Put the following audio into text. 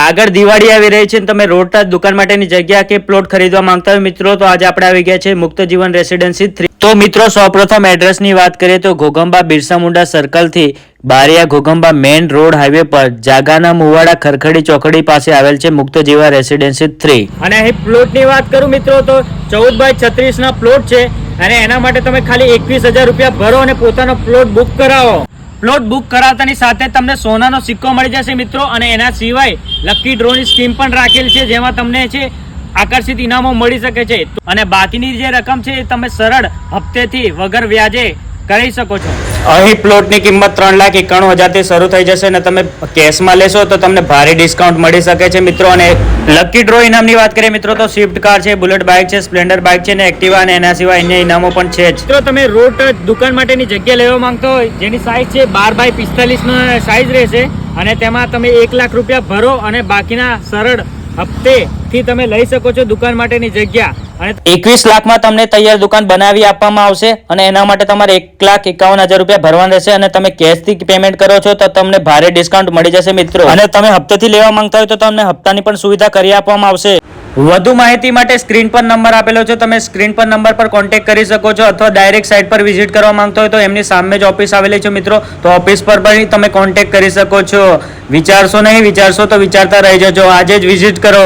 આગળ દિવાળી આવી રહી છે તમે રોડ ટચ દુકાન માટેની જગ્યા કે પ્લોટ ખરીદવા માંગતા હોય મિત્રો, તો આજે આપણે આવી ગયા છે મુક્ત જીવન રેસિડેન્સી થ્રી. તો મિત્રો, સૌપ્રથમ એડ્રેસની વાત કરીએ તો Ghoghamba Birsa Munda સર્કલથી Bariya Ghoghamba main road highway પર જાગાના મુવાડા ખરખડી ચોકડી પાસે આવેલ છે મુક્ત જીવા રેસિડેન્સી થ્રી. અને અહીં પ્લોટની વાત કરું મિત્રો, તો ચૌદ બાય છત્રીસ પ્લોટ છે અને એના માટે તમે ખાલી એકવીસ હજાર રૂપિયા ભરો અને પોતાનો પ્લોટ બુક કરાવો. પ્લોટ બુક કરાવતાની સાથે તમને સોનાનો સિક્કો મળી જશે મિત્રો અને એના સિવાય લકી ડ્રોની સ્કીમ પણ રાખેલ છે, જેમાં તમને છે આકર્ષિત ઇનામો મળી શકે છે. અને બાકીની જે રકમ છે એ તમે સરળ હપ્તેથી વગર વ્યાજે કરી શકો છો. અહીં પ્લોટની કિંમત ત્રણ લાખ એકાણું હજારથી શરૂ થઈ જશે અને તમે કેશમાં લેશો તો તમને ભારે ડિસ્કાઉન્ટ મળી શકે છે મિત્રો. અને લકી ડ્રો ઇનામની વાત કરીએ, મિત્રો, તો સ્વિફ્ટ કાર છે, બુલેટ બાઇક છે, સ્પ્લેન્ડર બાઇક છે ને એક્ટિવા અને એના સિવાય અન્ય ઇનામો પણ છે જ. મિત્રો, તમે રોડ ટચ દુકાન માટેની જગ્યા લેવા માંગતો હોય, જેની સાઇઝ છે બાર બાય પિસ્તાલીસનો સાઇઝ રહેશે અને તેમાં તમે એક લાખ રૂપિયા ભરો અને બાકીના સરળ હપ્તેથી તમે લઈ શકો છો દુકાન માટેની જગ્યા. એકવીસ લાખમાં તમને તૈયાર દુકાન બનાવી આપવામાં આવશે અને એના માટે તમારે એક લાખ એકાવન હજાર રૂપિયા ભરવાના રહેશે અને તમે કેશથી પેમેન્ટ કરો છો તો તમને ભારે ડિસ્કાઉન્ટ મળી જશે મિત્રો. અને તમે હપ્તેથી લેવા માંગતા હોય તો તમને હપ્તાની પણ સુવિધા કરી આપવામાં આવશે. વધુ માહિતી માટે સ્ક્રીન પર નંબર આપેલો છે. તમે સ્ક્રીન પર નંબર પર કોન્ટેક્ટ કરી શકો છો અથવા ડાયરેક્ટ સાઇટ પર વિઝિટ કરવા માંગતો હોય તો એમની સામે જ ઓફિસ આવેલી છે મિત્રો. તો ઓફિસ પર પણ તમે કોન્ટેક્ટ કરી શકો છો. વિચારશો નહીં વિચારશો તો વિચારતા રહી જજો. આજે જ વિઝિટ કરો.